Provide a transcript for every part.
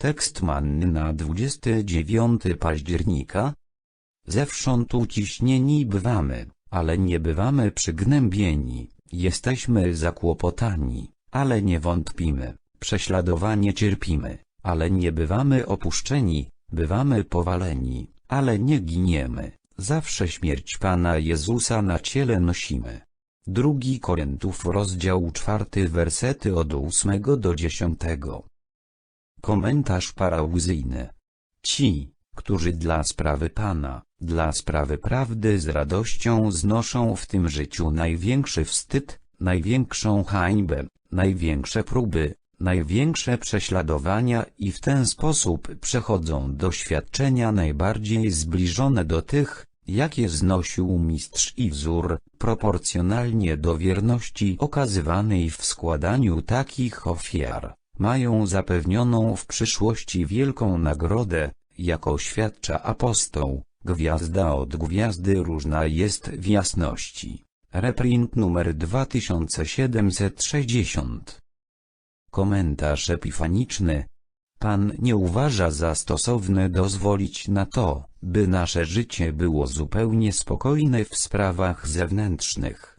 Tekst manny na 29 października. Zewsząd uciśnieni bywamy, ale nie bywamy przygnębieni, jesteśmy zakłopotani, ale nie wątpimy, prześladowanie cierpimy, ale nie bywamy opuszczeni, bywamy powaleni, ale nie giniemy, zawsze śmierć Pana Jezusa na ciele nosimy. Drugi Koryntów rozdział czwarty wersety od ósmego do dziesiątego. Komentarz parauzyjny. Ci, którzy dla sprawy Pana, dla sprawy prawdy z radością znoszą w tym życiu największy wstyd, największą hańbę, największe próby, największe prześladowania i w ten sposób przechodzą doświadczenia najbardziej zbliżone do tych, jakie znosił mistrz i wzór, proporcjonalnie do wierności okazywanej w składaniu takich ofiar, mają zapewnioną w przyszłości wielką nagrodę, jako świadcza apostoł, gwiazda od gwiazdy różna jest w jasności. Reprint numer 2760 Komentarz epifaniczny Pan nie uważa za stosowne dozwolić na to, by nasze życie było zupełnie spokojne w sprawach zewnętrznych.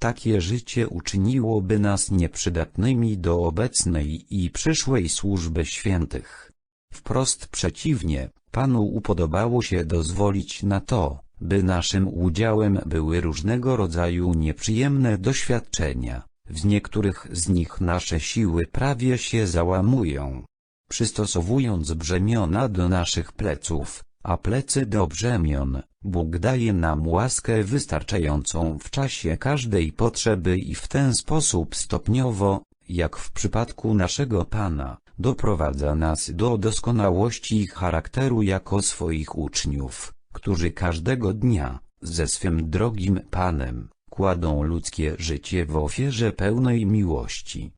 Takie życie uczyniłoby nas nieprzydatnymi do obecnej i przyszłej służby świętych. Wprost przeciwnie, Panu upodobało się dozwolić na to, by naszym udziałem były różnego rodzaju nieprzyjemne doświadczenia. W niektórych z nich nasze siły prawie się załamują. Przystosowując brzemiona do naszych pleców, a plecy do brzemion, Bóg daje nam łaskę wystarczającą w czasie każdej potrzeby i w ten sposób stopniowo, jak w przypadku naszego Pana, doprowadza nas do doskonałości charakteru jako swoich uczniów, którzy każdego dnia, ze swym drogim Panem, kładą ludzkie życie w ofierze pełnej miłości.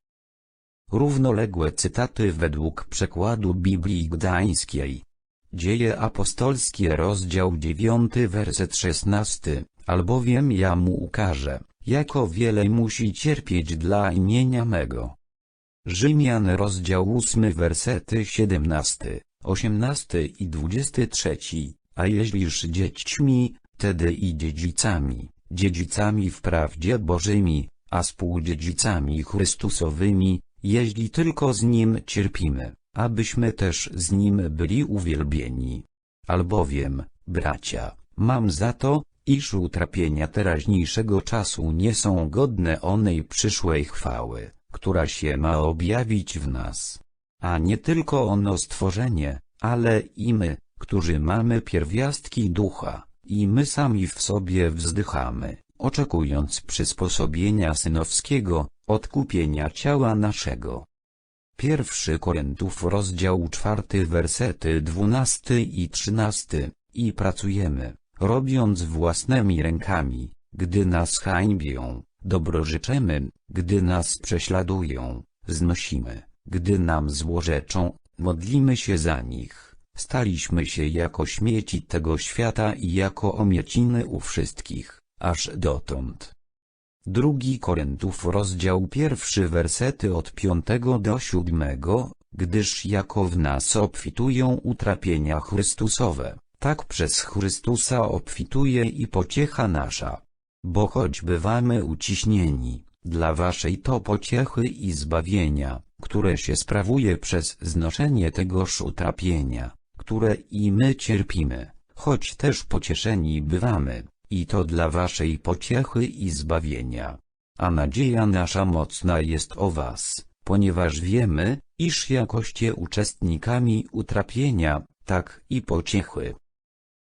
Równoległe cytaty według przekładu Biblii Gdańskiej. Dzieje apostolskie rozdział 9 werset 16, albowiem ja mu ukażę, jako wiele musi cierpieć dla imienia mego. Rzymian rozdział 8 wersety 17, 18 i 23, a jeśliż dziećmi, tedy i dziedzicami, dziedzicami wprawdzie Bożymi, a współdziedzicami Chrystusowymi, jeśli tylko z Nim cierpimy, abyśmy też z Nim byli uwielbieni. Albowiem, bracia, mam za to, iż utrapienia teraźniejszego czasu nie są godne onej przyszłej chwały, która się ma objawić w nas. A nie tylko ono stworzenie, ale i my, którzy mamy pierwiastki ducha, i my sami w sobie wzdychamy, oczekując przysposobienia synowskiego, odkupienia ciała naszego. Pierwszy Koryntów rozdział czwarty wersety dwunasty i trzynasty, i pracujemy, robiąc własnymi rękami, gdy nas hańbią, dobrożyczymy, gdy nas prześladują, znosimy, gdy nam złorzeczą, modlimy się za nich. Staliśmy się jako śmieci tego świata i jako omieciny u wszystkich, aż dotąd. Drugi Koryntów rozdział pierwszy wersety od piątego do siódmego, gdyż jako w nas obfitują utrapienia Chrystusowe, tak przez Chrystusa obfituje i pociecha nasza. Bo choć bywamy uciśnieni, dla waszej to pociechy i zbawienia, które się sprawuje przez znoszenie tegoż utrapienia, które i my cierpimy, choć też pocieszeni bywamy, i to dla waszej pociechy i zbawienia. A nadzieja nasza mocna jest o was, ponieważ wiemy, iż jakoście uczestnikami utrapienia, tak i pociechy.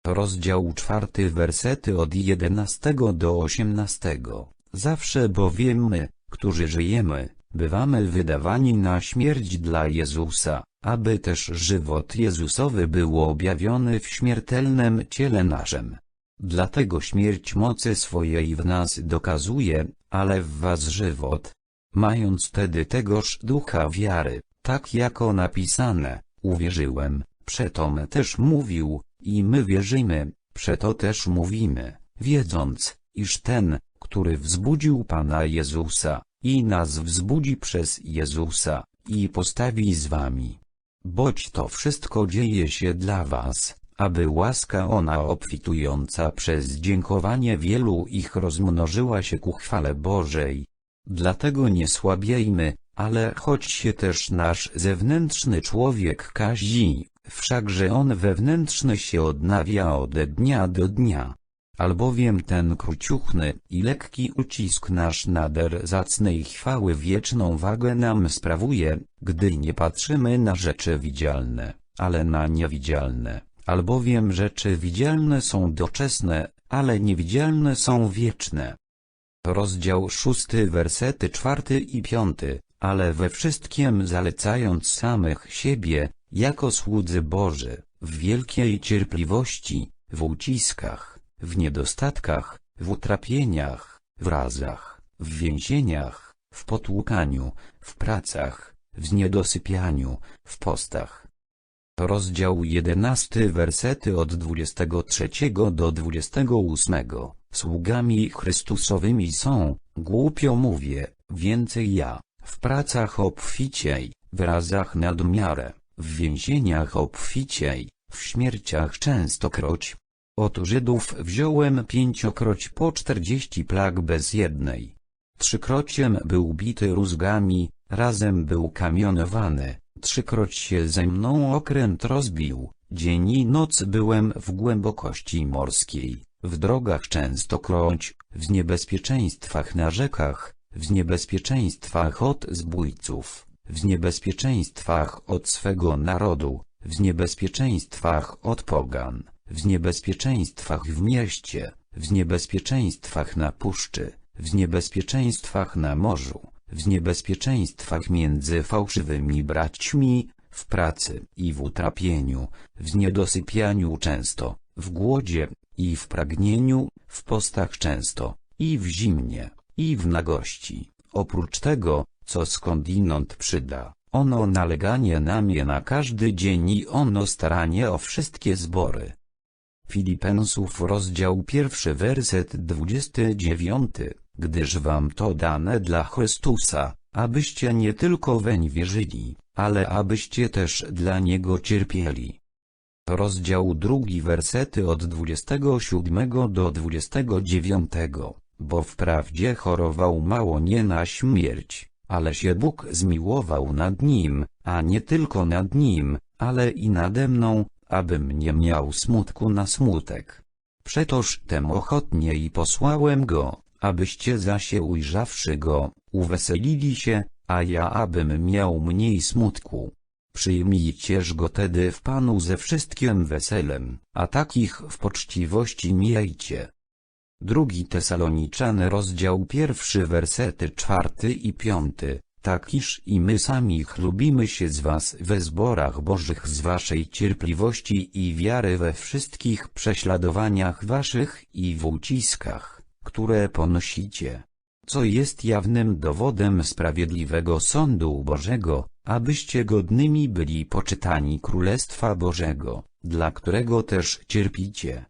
Rozdział czwarty wersety od jedenastego do osiemnastego. Zawsze bowiem my, którzy żyjemy, bywamy wydawani na śmierć dla Jezusa, aby też żywot Jezusowy był objawiony w śmiertelnym ciele naszym. Dlatego śmierć mocy swojej w nas dokazuje, ale w was żywot. Mając tedy tegoż ducha wiary, tak jako napisane, uwierzyłem, przetom też mówił, i my wierzymy, przeto też mówimy, wiedząc, iż ten, który wzbudził Pana Jezusa, i nas wzbudzi przez Jezusa, i postawi z wami. Boć to wszystko dzieje się dla was, aby łaska ona obfitująca przez dziękowanie wielu ich rozmnożyła się ku chwale Bożej. Dlatego nie słabiejmy, ale choć się też nasz zewnętrzny człowiek kazi, wszakże on wewnętrzny się odnawia ode dnia do dnia. Albowiem ten króciuchny i lekki ucisk nasz nader zacnej chwały wieczną wagę nam sprawuje, gdy nie patrzymy na rzeczy widzialne, ale na niewidzialne, albowiem rzeczy widzialne są doczesne, ale niewidzialne są wieczne. Rozdział szósty wersety czwarty i piąty, ale we wszystkim zalecając samych siebie, jako słudzy Boży, w wielkiej cierpliwości, w uciskach, w niedostatkach, w utrapieniach, w razach, w więzieniach, w potłukaniu, w pracach, w niedosypianiu, w postach. Rozdział 11 wersety od 23 do 28 Sługami Chrystusowymi są, głupio mówię, więcej ja, w pracach obficiej, w razach nadmiarę, w więzieniach obficiej, w śmierciach częstokroć. Od Żydów wziąłem pięciokroć po czterdzieści plag bez jednej. Trzykrociem był bity rózgami, razem był kamionowany, trzykroć się ze mną okręt rozbił, dzień i noc byłem w głębokości morskiej, w drogach częstokroć, w niebezpieczeństwach na rzekach, w niebezpieczeństwach od zbójców, w niebezpieczeństwach od swego narodu, w niebezpieczeństwach od pogan, w niebezpieczeństwach w mieście, w niebezpieczeństwach na puszczy, w niebezpieczeństwach na morzu, w niebezpieczeństwach między fałszywymi braćmi, w pracy i w utrapieniu, w niedosypianiu często, w głodzie i w pragnieniu, w postach często, i w zimnie, i w nagości. Oprócz tego, co skądinąd przyda, ono naleganie na mnie na każdy dzień i ono staranie o wszystkie zbory. Filipensów rozdział pierwszy werset 29, gdyż wam to dane dla Chrystusa, abyście nie tylko weń wierzyli, ale abyście też dla Niego cierpieli. Rozdział drugi wersety od 27 do 29, bo wprawdzie chorował mało nie na śmierć, ale się Bóg zmiłował nad nim, a nie tylko nad nim, ale i nade mną, abym nie miał smutku na smutek. Przetoż tem ochotnie i posłałem go, abyście zaś ujrzawszy go, uweselili się, a ja abym miał mniej smutku. Przyjmijcież go tedy w Panu ze wszystkim weselem, a takich w poczciwości miejcie. Drugi Tesaloniczany rozdział pierwszy wersety czwarty i piąty, tak iż i my sami chlubimy się z was we zborach bożych z waszej cierpliwości i wiary we wszystkich prześladowaniach waszych i w uciskach, które ponosicie. Co jest jawnym dowodem sprawiedliwego sądu Bożego, abyście godnymi byli poczytani Królestwa Bożego, dla którego też cierpicie.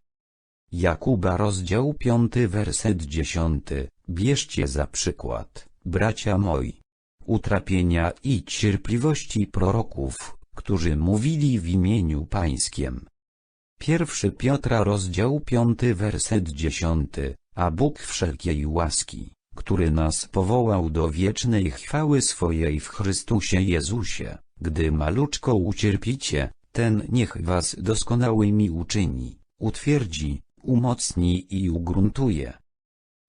Jakuba rozdział 5 werset 10 Bierzcie za przykład, bracia moi, utrapienia i cierpliwości proroków, którzy mówili w imieniu Pańskiem. Pierwszy Piotra rozdział 5 werset 10 A Bóg wszelkiej łaski, który nas powołał do wiecznej chwały swojej w Chrystusie Jezusie, gdy maluczko ucierpicie, ten niech was doskonałymi uczyni, utwierdzi, umocni i ugruntuje.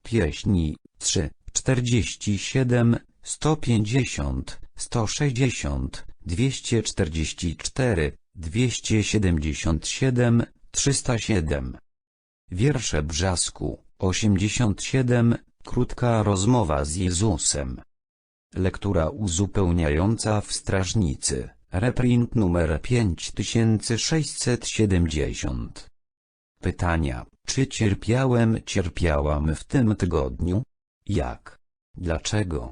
Pieśni 3, 47, 150, 160, 244, 277, 307. Wiersze Brzasku 87, krótka rozmowa z Jezusem. Lektura uzupełniająca w Strażnicy, reprint numer 5670. Pytania, czy cierpiałem, cierpiałam w tym tygodniu? Jak? Dlaczego?